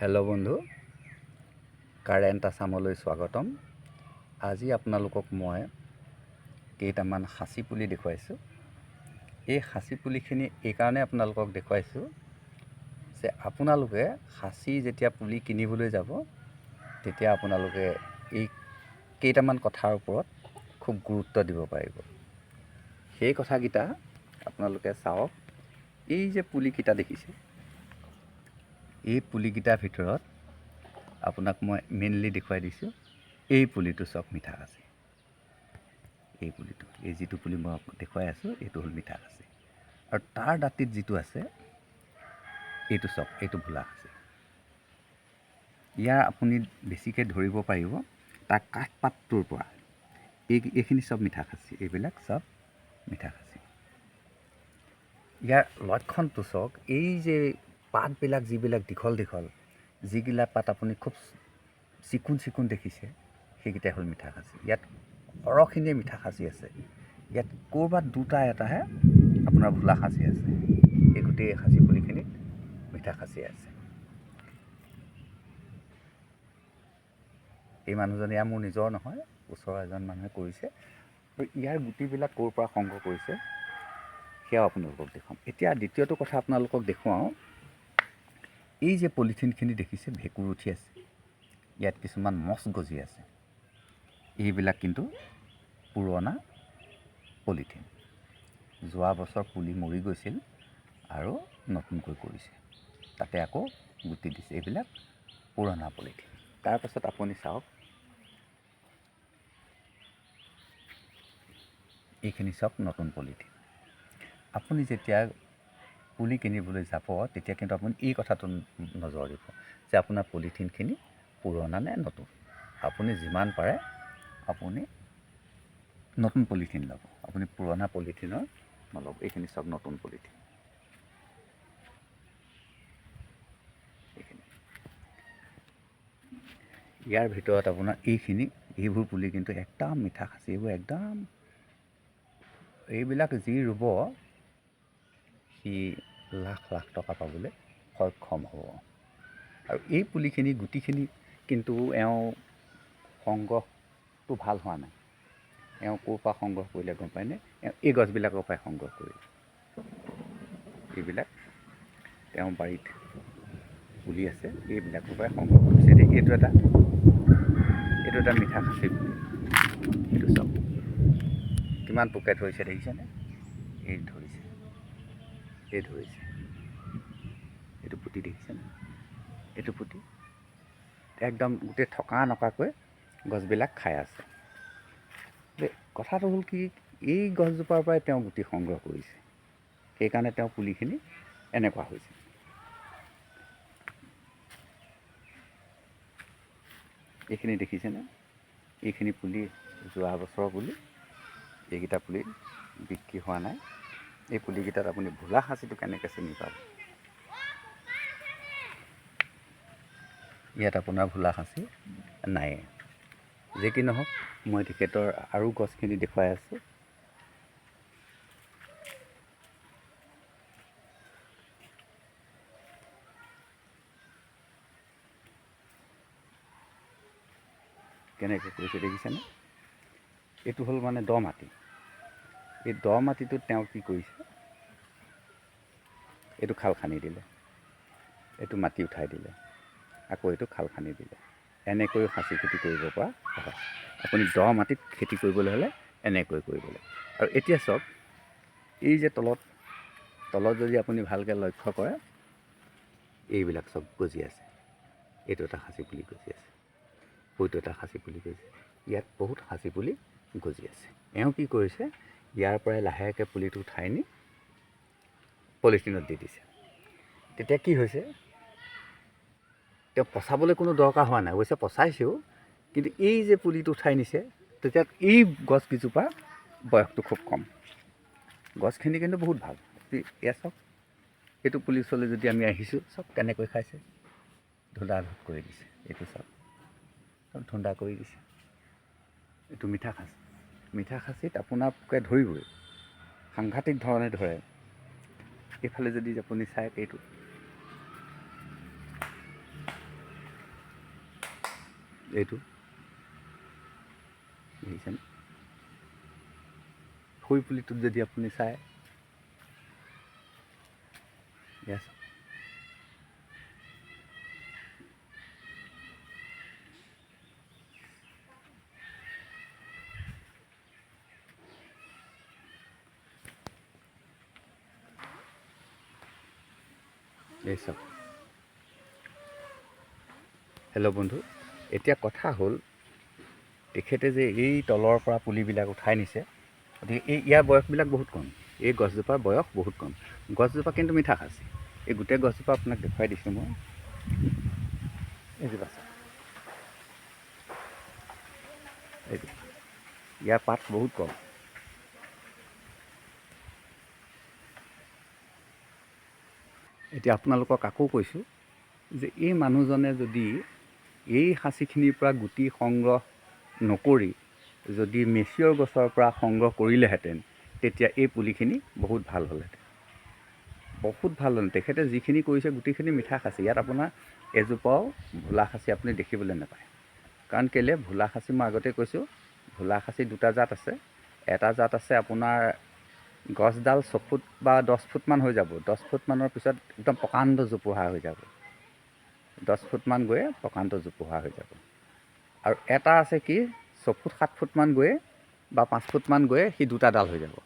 Hello' বন্ধু। Current আছামলৈ স্বাগতম। আজি আপোনালোকক মই কেইটামান সাঁচি পুলি দেখুৱাইছোঁ। এই সাঁচি পুলিখিনি এইকাৰণে আপোনালোকক দেখুৱাইছোঁ যে আপোনালোকে সাঁচি যেতিয়া পুলি কিনিবলৈ যাব, তেতিয়া আপোনালোকে এই কেইটামান কথাৰ ওপৰত খুব গুৰুত্ব দিব পাৰিব। সেই কথাকেইটা আপোনালোকে চাওক। এই যে পুলিকেইটা দেখিছে এই পুলিকেইটাৰ ভিতৰত আপোনাক মই মেইনলি দেখুৱাই দিছোঁ এই পুলিটো চব মিঠা আছে। এই পুলিটো এই যিটো পুলি মই দেখুৱাই আছোঁ এইটো হ'ল মিঠা আছে। আৰু তাৰ দাঁতিত যিটো আছে এইটো চব এইটো ভোলা আছে। ইয়াৰ আপুনি বেছিকৈ ধৰিব পাৰিব তাৰ কাঠপাতটোৰ পৰা। এই এইখিনি চব মিঠা খাচী এইবিলাক চব মিঠা খাচী। ইয়াৰ লক্ষণটো চাওক এই যে পাতবিলাক যিবিলাক দীঘল দীঘল যিগিলা পাত আপুনি খুব চিকুণ চিকুণ দেখিছে সেইকেইটাই হ'ল মিঠা খাচী ইয়াত সৰহখিনিয়ে মিঠা খাচী আছে। ইয়াত ক'ৰবাত দুটা এটাহে আপোনাৰ ভোলা খাচী আছে। এই গোটেই খাচী পুলিখিনিত মিঠা খাচী আছে। এই মানুহজনে ইয়াৰ মোৰ নিজৰ নহয়, ওচৰৰ এজন মানুহে কৰিছে। আৰু ইয়াৰ গুটিবিলাক ক'ৰ পৰা সংগ্ৰহ কৰিছে, সেয়াও আপোনালোকক দেখুৱাম। এতিয়া দ্বিতীয়টো কথা আপোনালোকক দেখুৱাওঁ। এই যে পলিথিনখিনি দেখিছে, ভেঁকুৰ উঠি আছে। ইয়াত কিছুমান মচ গজি আছে। এইবিলাক কিন্তু পুৰণা পলিথিন। যোৱা বছৰ পুলি মৰি গৈছিল আৰু নতুনকৈ কৰিছে। তাতে আকৌ গুটি দিছে। এইবিলাক পুৰণা পলিথিন। তাৰপাছত আপুনি চাওক। এইখিনি চব নতুন পলিথিন। আপুনি যেতিয়া পুলি কিনিবলৈ যাব, তেতিয়া কিন্তু আপুনি এই কথাটো নজৰ দিব যে আপোনাৰ পলিথিনখিনি পুৰণা নে নতুন। আপুনি যিমান পাৰে আপুনি নতুন পলিথিন ল'ব। আপুনি পুৰণা পলিথিনৰ নল'ব, এইখিনি চব নতুন পলিথিন। ইয়াৰ ভিতৰত আপোনাৰ এইখিনি, এইবোৰ পুলি কিন্তু একদম মিঠা খাচী, এইবোৰ একদম এইবিলাক যি ৰুব, সি লাখ লাখ টকা পাবলৈ সক্ষম হ'ব। আৰু এই পুলিখিনি, গুটিখিনি কিন্তু এওঁ সংগ্ৰহটো ভালো হোৱা নাই। এওঁ ক'ৰ পৰা সংগ্ৰহ কৰিলে গম পায়নে এওঁ এই গছবিলাকৰ পৰাই সংগ্ৰহ কৰিলে এইবিলাক তেওঁ বাৰীত পুলি আছে, এইবিলাকৰ পৰাই সংগ্ৰহ কৰিছে এতিয়া এইটো এটা এইটো এটা মিঠা খাচী পুলি। এইটো চাওক। কিমান পোকে ধৰিছে দেখিছেনে? এই ধৰিছে এই ধৰিছে এইটো পুতি দেখিছেনে? এইটো পুতি? একদম গোটেই থকা নকাকৈ গছবিলাক খাই আছে। কথাটো হ'ল কি, এই গছজোপাৰ পৰাই তেওঁ গুটি সংগ্ৰহ কৰিছে। সেইকাৰণে তেওঁ পুলিখিনি এনেকুৱা হৈছে। এইখিনি দেখিছেনে? এইখিনি পুলি, যোৱা বছৰৰ পুলি, এইকেইটা পুলি বিক্ৰী হোৱা নাই। এই পুলিকেইটাত আপুনি ভোলা সাঁচিটো কেনেকৈ চিনি পাব? ইয়াত আপোনাৰ ভোলা সাঁচি নাই যি কি নহওক, মই তেখেতৰ আৰু গছখিনি দেখুৱাই আছোঁ। কেনেকৈ কৰিছে দেখিছেনে? এইটো হ'ল মানে দ মাটি। এই দ মাটিটোত তেওঁ কি কৰিছে? এইটো খাল খান্দি দিলে। এইটো মাটি উঠাই দিলে। আকৌ এইটো খাল খান্দি দিলে। এনেকৈ সাঁচি খেতি কৰিব পৰা হয় আপুনি দ মাটিত খেতি কৰিবলৈ হ'লে এনেকৈ কৰিব লাগে। আৰু এতিয়া চাওক, এই যে তলত তলত যদি আপুনি ভালকৈ লক্ষ্য কৰে, এইবিলাক চব গজি আছে। এইটো এটা সাঁচি পুলি গজি আছে। সৈটো এটা সাঁচি পুলি গজি ইয়াত বহুত সাঁচি পুলি গজি আছে। এওঁ কি কৰিছে? ইয়াৰ পৰাই লাহেকৈ পুলিটো উঠাই নি পলিথিনত দি দিছে। তেতিয়া কি হৈছে? তেওঁ পচাবলৈ কোনো দৰকাৰ হোৱা নাই। অৱশ্যে পচাইছেও, কিন্তু এই যে পুলিটো উঠাই নিছে, তেতিয়া এই গছকেইজোপা বয়সটো খুব কম। গছখিনি কিন্তু বহুত ভালো। এয়া চাওক এইটো পুলি ওচৰলৈ যদি আমি আহিছোঁ, চব কেনেকৈ খাইছে? ধুন্দা কৰি দিছে। এইটো চব। ধুন্দা কৰি দিছে। এইটো মিঠা খাচী মিঠা খাচীত আপোনাৰ পোকে ধৰিবই। সাংঘাতিক ধৰণে ধৰে। এইফালে যদি আপুনি চাই এইটো। এইটো। দেখিছেনে? খৰি পুলিটোত যদি আপুনি চায়। ইয়াত এই চাওক হেল্ল' বন্ধু। এতিয়া কথা হ'ল, তেখেতে যে এই তলৰ পৰা পুলিবিলাক উঠাই নিছে, গতিকে এই ইয়াৰ বয়সবিলাক বহুত কম। এই গছজোপাৰ বয়স বহুত কম। গছজোপা কিন্তু মিঠা খাচি। এই গোটেই গছজোপা আপোনাক দেখুৱাই দিছোঁ মই। এইজোপা চাওক এইটো ইয়াৰ পাত বহুত কম। এতিয়া আপোনালোকক আকৌ কৈছোঁ যে এই মানুহজনে যদি এই সাঁচিখিনিৰ পৰা গুটি সংগ্ৰহ নকৰি যদি মেচিয়ৰ গছৰ পৰা সংগ্ৰহ কৰিলেহেঁতেন তেতিয়া এই পুলিখিনি বহুত ভাল হ'লহেঁতেন। বহুত ভাল হ'ল তেখেতে যিখিনি কৰিছে গোটেইখিনি মিঠা খাচি ইয়াত আপোনাৰ এজোপাও ভোলা খাচি আপুনি দেখিবলৈ নাপায়। কাৰণ কেলৈ? ভোলা খাচি মই আগতে কৈছোঁ ভোলা খাচি দুটা জাত আছে। এটা জাত আছে আপোনাৰ গছডাল ছফুট বা দহ ফুটমান হৈ যাব। দহ ফুটমানৰ পিছত একদম প্ৰকাণ্ড জোপোহা হৈ যাব। দহ ফুটমান গৈয়ে প্ৰকাণ্ড জোপোহা হৈ যাব। আৰু এটা আছে কি ছফুট সাত ফুটমান গৈয়ে বা পাঁচ ফুটমান গৈয়ে সি দুটা ডাল হৈ যাব।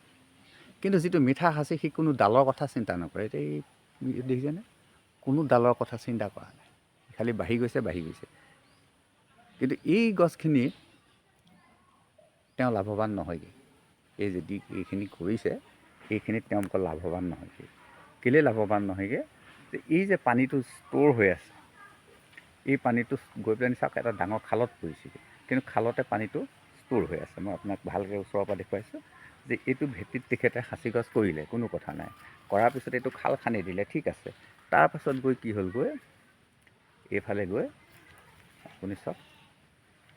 কিন্তু যিটো মিঠা সাঁচি সি কোনো ডালৰ কথা চিন্তা নকৰে। এতিয়া এই দেখিছেনে কোনো ডালৰ কথা চিন্তা কৰা নাই। খালি বাঢ়ি গৈছে বাঢ়ি গৈছে। কিন্তু এই গছখিনি তেওঁ লাভৱান নহয়গৈ। এই যদি এইখিনি কৰিছে এইখিনিত তেওঁ অকল লাভৱান নহয়গৈ কেলৈ লাভৱান নহয়গৈ যে এই যে পানীটো ষ্ট'ৰ হৈ আছে, এই পানীটো গৈ পেলাই চাওক, এটা ডাঙৰ খালত পৰিছেগৈ কিন্তু খালতে পানীটো ষ্ট'ৰ হৈ আছে। মই আপোনাক ভালকৈ ওচৰৰ পৰা দেখুৱাইছোঁ যে এইটো ভেটিত তেখেতে সাঁচি গছ কৰিলে, কোনো কথা নাই। কৰাৰ পিছত এইটো খাল খান্দি দিলে, ঠিক আছে। তাৰপাছত গৈ কি হ'লগৈ এইফালে গৈ, আপুনি চাওক,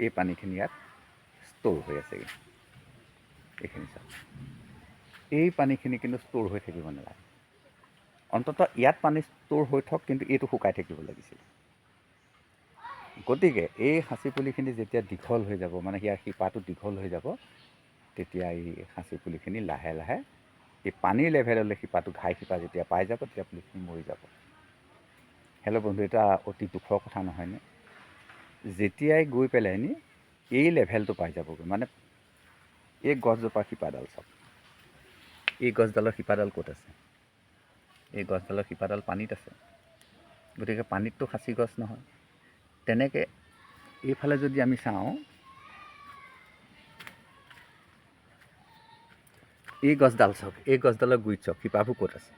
এই পানীখিনি ইয়াত ষ্ট'ৰ হৈ আছেগৈ এইখিনি চাওক এই পানীখিনি কিন্তু ষ্ট'ৰ হৈ থাকিব নালাগে। অন্ততঃ ইয়াত পানী ষ্ট'ৰ হৈ থওক, কিন্তু এইটো শুকাই থাকিব লাগিছিল। গতিকে এই সাঁচি পুলিখিনি যেতিয়া দীঘল হৈ যাব মানে ইয়াৰ শিপাটো দীঘল হৈ যাব, তেতিয়া এই সাঁচি পুলিখিনি লাহে লাহে, এই পানীৰ লেভেললৈ শিপাটো ঘাই শিপা যেতিয়া পাই যাব, তেতিয়া পুলিখিনি মৰি যাব। হেল্ল' বন্ধু, এটা অতি দুখৰ কথা নহয়নে যেতিয়াই গৈ পেলাই নি এই লেভেলটো পাই যাবগৈ। মানে এই গছজোপাৰ শিপাডাল চাওক এই গছডালৰ শিপাডাল ক'ত আছে? এই গছডালৰ শিপাডাল পানীত আছে। গতিকে পানীততো সাঁচি গছ নহয়। তেনেকৈ এইফালে যদি আমি চাওঁ, এই গছডাল চাওক এই গছডালৰ গুৰিত চাওক শিপাবোৰ ক'ত আছে?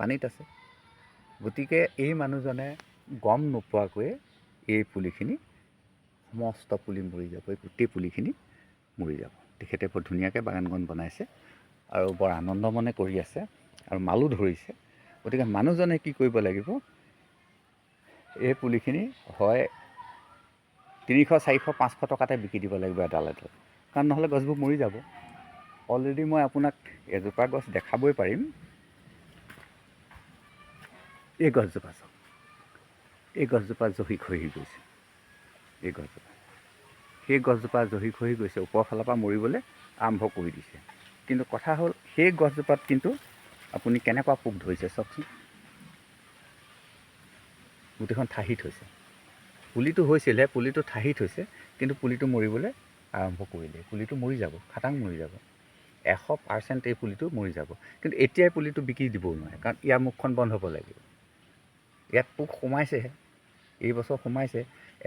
পানীত আছে। গতিকে এই মানুহজনে গম নোপোৱাকৈয়ে এই পুলিখিনি সমস্ত পুলি মৰি যাব, এই গোটেই পুলিখিনি মৰি যাব। তেখেতে বৰ ধুনীয়াকৈ বাগানখন বনাইছে আৰু বৰ আনন্দ মনে কৰি আছে আৰু মালো ধৰিছে। গতিকে মানুহজনে কি কৰিব লাগিব? এই পুলিখিনি হয় তিনিশ, চাৰিশ, পাঁচশো টকাতে বিকি দিব লাগিব এডাল এডাল কাৰণ নহ'লে গছবোৰ মৰি যাব। অলৰেডি মই আপোনাক এজোপা গছ দেখাবই পাৰিম। এই গছজোপা চাওক। এই গছজোপা জহি খহি গৈছে। এই গছজোপা। সেই গছজোপা জহি খহি গৈছে ওপৰৰ ফালৰ পৰা মৰিবলৈ আৰম্ভ কৰি দিছে। কিন্তু কথা হ'ল সেই গছজোপাত কিন্তু আপুনি কেনেকুৱা পোক ধৰিছে চাওকচোন। গোটেইখন ঠাহি থৈছে। পুলিটো হৈছিলে পুলিটো ঠাহি থৈছে কিন্তু পুলিটো মৰিবলৈ আৰম্ভ কৰিলে। পুলিটো মৰি যাব খাটাং মৰি যাব। এশ পাৰ্চেণ্ট এই পুলিটো মৰি যাব। কিন্তু এতিয়াই পুলিটো বিকি দিবও নোৱাৰে কাৰণ ইয়াৰ মুখখন বন্ধ হ'ব লাগিব। ইয়াত পোক সোমাইছেহে এইবছৰ সোমাইছে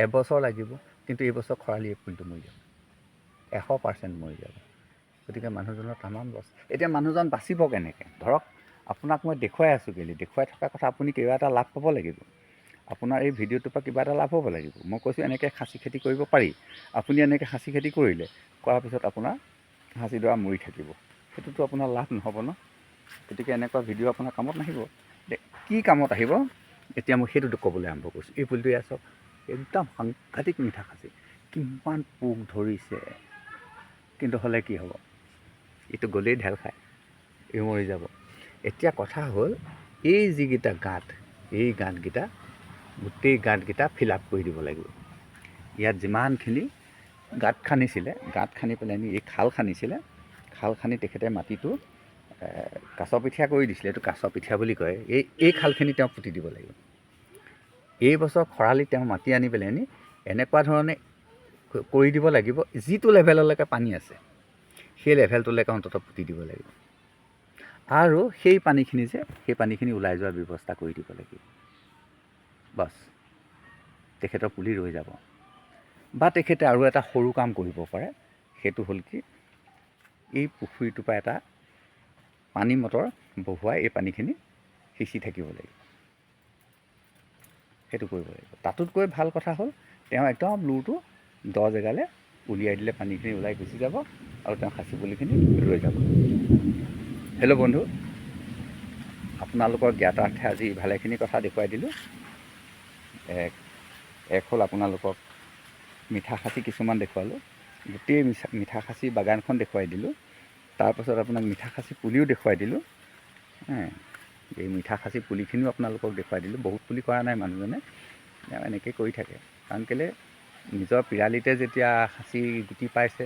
এবছৰ লাগিব। কিন্তু এইবছৰ খৰালি এই পুলিটো মৰি যাব। এশ পাৰ্চেণ্ট মৰি যাব। গতিকে মানুহজনৰ তামাম লছ এতিয়া মানুহজন বাচিব কেনেকৈ? ধৰক, আপোনাক মই দেখুৱাই আছোঁ কেলৈ? দেখুৱাই থকা কথা আপুনি কিবা এটা লাভ পাব লাগিব। আপোনাৰ এই ভিডিঅ'টোৰ পৰা কিবা এটা লাভ হ'ব লাগিব। মই কৈছোঁ, এনেকৈ সাঁচি খেতি কৰিব পাৰি। আপুনি এনেকৈ সাঁচি খেতি কৰিলে, কৰাৰ পিছত আপোনাৰ সাঁচিডৰা মৰি থাকিব। সেইটোতো আপোনাৰ লাভ নহ'ব ন? গতিকে এনেকুৱা ভিডিঅ' আপোনাৰ কামত নাহিব। কি কামত আহিব? এতিয়া মই সেইটোতো ক'বলৈ আৰম্ভ কৰিছোঁ। এই পুলিটো এয়া চাওক একদম সাংঘাতিক মিঠা খাচি। কিমান পোক ধৰিছে। কিন্তু হ'লে কি হ'ব? এইটো গ'লেই ঢেল খায়। এই মৰি যাব। এতিয়া কথা হ'ল, এই যিকেইটা গাঁত, এই গাঁতকেইটা, গোটেই গাঁতকেইটা ফিল আপ কৰি দিব লাগিব। ইয়াত যিমানখিনি গাঁত খান্দিছিলে, গাঁত খান্দি পেলাই নি, এই খাল খান্দিছিলে, খাল খান্দি তেখেতে মাটিটো কাছ পিঠীয়া কৰি দিছিলে। এইটো কাছ পিঠীয়া বুলি কয়। এই এই খালখিনি তেওঁ পুতি দিব লাগিব। এই বছৰ খৰালিত তেওঁ মাটি আনি পেলাই নি এনেকুৱা ধৰণে কৰি দিব লাগিব যিটো লেভেললৈকে পানী আছে সেই লেভেলটোলৈকে অন্ততঃ পুতি দিব লাগিব। আৰু সেই পানীখিনি যে সেই পানীখিনি ওলাই যোৱাৰ ব্যৱস্থা কৰি দিব লাগিব। বাছ তেখেতৰ পুলি ৰৈ যাব। বা তেখেতে আৰু এটা সৰু কাম কৰিব পাৰে সেইটো হ'ল কি এই পুখুৰীটোৰ পৰা এটা পানী মটৰ বহুৱাই এই পানীখিনি সিঁচি থাকিব লাগিব। সেইটো কৰিব লাগিব। তাতোতকৈ ভালো কথা হ'ল, তেওঁ একদম লুৰটো দ জেগালৈ উলিয়াই দিলে, পানীখিনি ওলাই গুচি যাব আৰু তেওঁ সাঁচি পুলিখিনি ৰৈ যাব। হেল্ল' বন্ধু, আপোনালোকৰ জ্ঞাতাৰ্থে আজি ভালেখিনি কথা দেখুৱাই দিলোঁ। এক এক হ'ল আপোনালোকক মিঠা খাচী কিছুমান দেখুৱালোঁ। গোটেই মিঠা মিঠা খাচী বাগানখন দেখুৱাই দিলোঁ। তাৰপাছত আপোনাক মিঠা খাচী পুলিও দেখুৱাই দিলোঁ। এই মিঠা খাচী পুলিখিনিও আপোনালোকক দেখুৱাই দিলোঁ। বহুত পুলি কৰা নাই মানুহজনে। এনেকৈ কৰি থাকে। কাৰণ কেলৈ, নিজৰ পিৰালিতে যেতিয়া খাচী গুটি পাইছে,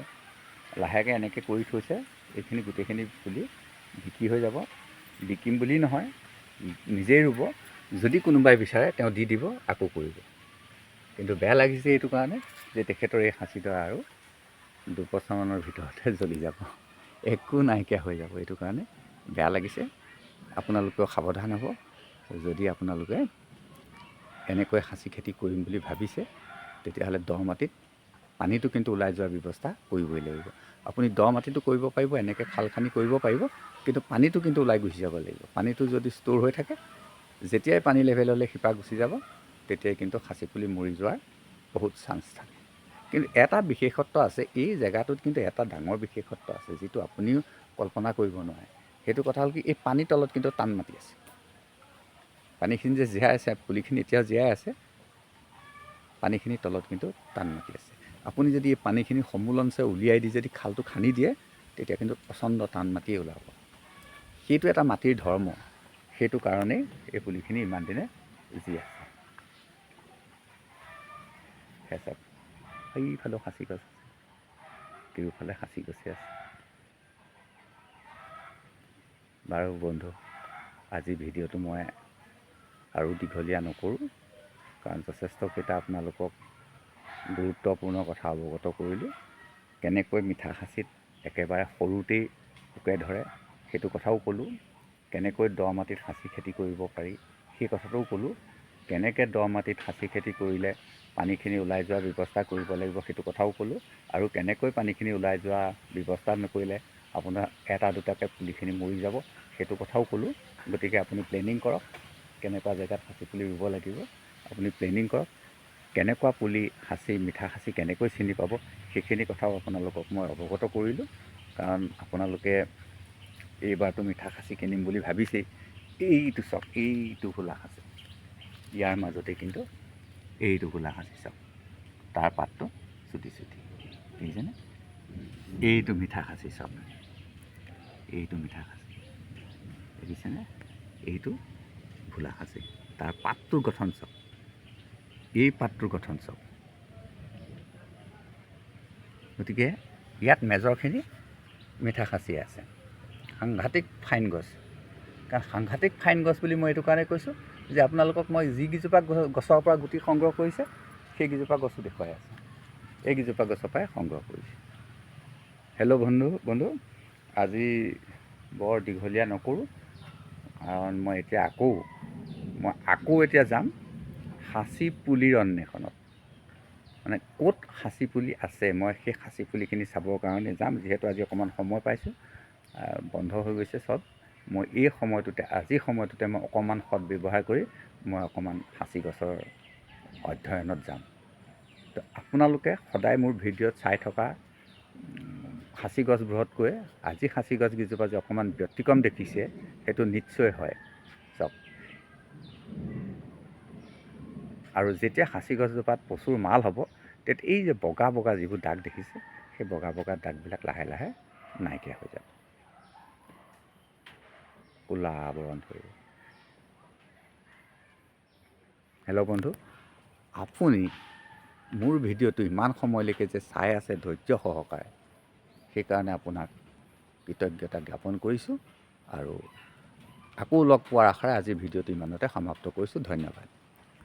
লাহেকৈ এনেকৈ কৰি থৈছে, এইখিনি গোটেইখিনি পুলি বিক্ৰী হৈ যাব। বিকিম বুলি নহয়, নিজেই ৰুব। যদি কোনোবাই বিচাৰে, তেওঁ দি দিব, আকৌ কৰিব। কিন্তু বেয়া লাগিছে এইটো কাৰণে যে তেখেতৰ এই সাঁচিডৰা আৰু দুবছৰমানৰ ভিতৰতে জ্বলি যাব। একো নাইকিয়া হৈ যাব। এইটো কাৰণে বেয়া লাগিছে। আপোনালোকেও সাৱধান হ'ব। যদি আপোনালোকে এনেকৈ সাঁচি খেতি কৰিম বুলি ভাবিছে তেতিয়াহ'লে দ মাটিত পানীটো কিন্তু ওলাই যোৱাৰ ব্যৱস্থা কৰিবই লাগিব। আপুনি দ মাটিটো কৰিব পাৰিব এনেকৈ খাল খান্দি কৰিব পাৰিব কিন্তু পানীটো কিন্তু ওলাই গুচি যাব লাগিব। পানীটো যদি ষ্ট'ৰ হৈ থাকে যেতিয়াই পানী লেভেললৈ শিপা গুচি যাব তেতিয়াই কিন্তু খাচী পুলি মৰি যোৱাৰ বহুত চান্স থাকে। কিন্তু এটা বিশেষত্ব আছে এই জেগাটোত কিন্তু এটা ডাঙৰ বিশেষত্ব আছে যিটো আপুনিও কল্পনা কৰিব নোৱাৰে। সেইটো কথা হ'ল কি, এই পানীৰ তলত কিন্তু টান মাটি আছে। পানীখিনি যে জীয়াই আছে, পুলিখিনি এতিয়াও জীয়াই আছে পানীখিনিৰ তলত কিন্তু টান মাটি আছে। আপুনি যদি এই পানীখিনি সমূলঞ্চে উলিয়াই দি, যদি খালটো খান্দি দিয়ে, তেতিয়া কিন্তু প্ৰচণ্ড টান মাটিয়ে ওলাব। সেইটো এটা মাটিৰ ধৰ্ম। সেইটো কাৰণেই এই পুলিখিনি ইমান দিনে জি আছে। সেই চাওক সেইফালেও সাঁচি গছ আছে কেউফালে সাঁচি গছে আছে। বাৰু বন্ধু আজি ভিডিঅ'টো মই আৰু দীঘলীয়া নকৰোঁ কাৰণ যথেষ্টকেইটা আপোনালোকক গুৰুত্বপূৰ্ণ কথা অৱগত কৰিলোঁ। কেনেকৈ মিঠা খাচীত একেবাৰে সৰুতেই পোকে ধৰে সেইটো কথাও ক'লোঁ। কেনেকৈ দ মাটিত সাঁচি খেতি কৰিব পাৰি সেই কথাটোও ক'লোঁ। কেনেকৈ দ মাটিত সাঁচি খেতি কৰিলে পানীখিনি ওলাই যোৱাৰ ব্যৱস্থা কৰিব লাগিব সেইটো কথাও ক'লোঁ। আৰু কেনেকৈ পানীখিনি ওলাই যোৱা ব্যৱস্থা নকৰিলে আপোনাৰ এটা দুটাকৈ পুলিখিনি মৰি যাব। সেইটো কথাও ক'লোঁ। গতিকে আপুনি প্লেনিং কৰক কেনেকুৱা জেগাত সাঁচি পুলি ৰুব লাগিব। আপুনি প্লেনিং কৰক কেনেকুৱা পুলি সাঁচি মিঠা সাঁচি কেনেকৈ চিনি পাব সেইখিনি কথাও আপোনালোকক মই অৱগত কৰিলোঁ। কাৰণ আপোনালোকে এইবাৰতো মিঠা খাচী কিনিম বুলি ভাবিছেই। এইটো চাওক এইটো গোলা সাঁচি। ইয়াৰ মাজতে কিন্তু এইটো গোলা সাঁচি চাওক। তাৰ পাতটো চুটি চুটি দেখিছেনে এইটো মিঠা খাচী চাওক। এইটো মিঠা খাচী। দেখিছেনে? এইটো ভোলা সাঁচি তাৰ পাতটোৰ গঠন চাওক। এই পাতটোৰ গঠন চাওক। গতিকে ইয়াত মেজৰখিনি মিঠা খাচি আছে। সাংঘাতিক ফাইন গছ। কাৰণ সাংঘাতিক ফাইন গছ বুলি মই এইটো কাৰণে কৈছোঁ যে আপোনালোকক মই যিকেইজোপা গছৰ পৰা গুটি সংগ্ৰহ কৰিছে সেইকেইজোপা গছো দেখুৱাই আছে। এইকেইজোপা গছৰ পৰাই সংগ্ৰহ কৰিছে। হেল্ল' বন্ধু বন্ধু। আজি বৰ দীঘলীয়া নকৰোঁ কাৰণ মই এতিয়া আকৌ মই আকৌ এতিয়া যাম সাঁচি পুলিৰ অন্বেষণত। মানে ক'ত সাঁচি পুলি আছে? মই সেই সাঁচি পুলিখিনি চাবৰ কাৰণে যাম যিহেতু আজি অকণমান সময় পাইছোঁ বন্ধ হৈ গৈছে চব। মই এই সময়টোতে আজি সময়টোতে মই অকণমান সৎ ব্যৱহাৰ কৰি মই অকণমান সাঁচি গছৰ অধ্যয়নত যাম। তো আপোনালোকে সদায় মোৰ ভিডিঅ'ত চাই থকা সাঁচি গছবোৰতকৈ আজি সাঁচি গছকেইজোপা যে অকণমান ব্যতিক্ৰম দেখিছে সেইটো নিশ্চয় হয়। চাওক। আৰু যেতিয়া সাঁচি গছজোপাত প্ৰচুৰ মাল হ'ব তেতিয়া এই যে বগা বগা যিবোৰ দাগ দেখিছে সেই বগা বগা দাগবিলাক লাহে লাহে নাইকিয়া হৈ যাব। ক'লা আৱৰণ ধৰিব হেল্ল' বন্ধু আপুনি মোৰ ভিডিঅ'টো ইমান সময়লৈকে যে চাই আছে ধৈৰ্য সহকাৰে সেইকাৰণে আপোনাক কৃতজ্ঞতা জ্ঞাপন কৰিছোঁ আৰু আকৌ লগ পোৱাৰ আশাৰে আজিৰ ভিডিঅ'টো ইমানতে সমাপ্ত কৰিছোঁ। ধন্যবাদ।